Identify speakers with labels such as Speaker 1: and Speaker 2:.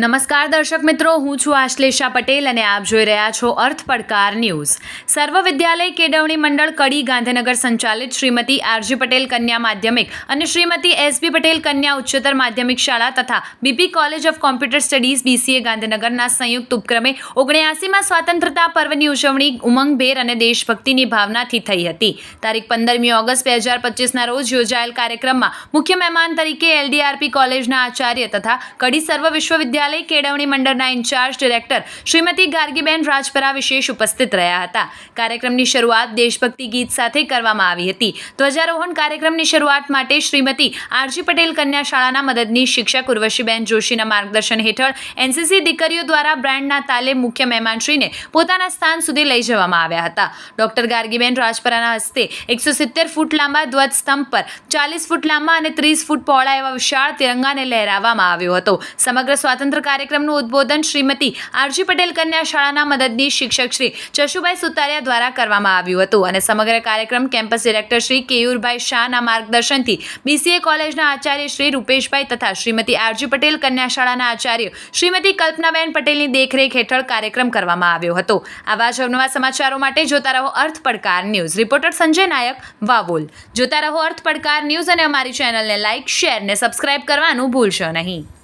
Speaker 1: નમસ્કાર દર્શક મિત્રો, હું છું આશ્લેષા પટેલ અને આપ જોઈ રહ્યા છો અર્થ પડકાર ન્યૂઝ. સર્વ વિદ્યાલય કેળવણી મંડળ કડી ગાંધીનગર સંચાલિત શ્રીમતી આરજી પટેલ કન્યા માધ્યમિક અને શ્રીમતી એસબી પટેલ કન્યા ઉચ્ચતર માધ્યમિક શાળા તથા BP college of computer studies BCA ગાંધીનગરના સંયુક્ત ઉપક્રમે ઓગણ્યાસીમાં સ્વાતંત્રતા પર્વની ઉજવણી ઉમંગભેર અને દેશભક્તિની ભાવનાથી થઈ હતી. તારીખ પંદરમી ઓગસ્ટ બે હજાર પચીસના રોજ યોજાયેલ કાર્યક્રમમાં મુખ્ય મહેમાન તરીકે એલડીઆરપી કોલેજના આચાર્ય તથા કડી સર્વ વિશ્વવિદ્યાલય કેળવણી મંડળના ઇન્ચાર્જ ડિરેક્ટર શ્રીમતી ગાર્ગીબેન રાજપરા વિશેષ ઉપસ્થિત રહ્યા હતા. કાર્યક્રમની શરૂઆત દેશભક્તિ ગીત સાથે કરવામાં આવી હતી. ધ્વજારોહણ કાર્યક્રમની શરૂઆત માટે શ્રીમતી આરજી પટેલ કન્યા શાળાના મદદની શિક્ષક ઉર્વશીબેન જોશીના માર્ગદર્શન હેઠળ એનસીસી દીકરીઓ દ્વારા બ્રાન્ડના તાલે મુખ્ય મહેમાનશ્રીને પોતાના સ્થાન સુધી લઈ જવામાં આવ્યા હતા. ડોક્ટર ગાર્ગીબેન રાજપરાના હસ્તે એકસો સિત્તેર ફૂટ લાંબા ધ્વજ સ્તંભ પર ચાલીસ ફૂટ લાંબા અને ત્રીસ ફૂટ પહોળા એવા વિશાળ તિરંગાને લહેરાવવામાં આવ્યો હતો. સમગ્ર સ્વાતંત્ર્ય કાર્યક્રમનું ઉદ્બોધન શ્રીમતી આરજી પટેલ કન્યા શાળાના મદદની શિક્ષક શ્રી ચશુભાઈ સુતારિયા દ્વારા કરવામાં આવ્યું હતું અને સમગ્ર કાર્યક્રમ કેમ્પસ ડિરેક્ટર શ્રી કેયુરભાઈ શાહના માર્ગદર્શનથી બીસીએ કોલેજના આચાર્ય શ્રી રૂપેશભાઈ તથા શ્રીમતી આરજી પટેલ કન્યા શાળાના આચાર્ય શ્રીમતી કલ્પનાબેન પટેલની દેખરેખ હેઠળ કાર્યક્રમ કરવામાં આવ્યો હતો. આવા જ અવનવા સમાચારો માટે જોતા રહો અર્થ પડકાર ન્યૂઝ. રિપોર્ટર સંજય નાયક, વાવોલ. જોતા રહો અર્થ પડકાર ન્યૂઝ અને અમારી ચેનલને લાઇક શેર ને સબસ્ક્રાઇબ કરવાનું ભૂલશો નહીં.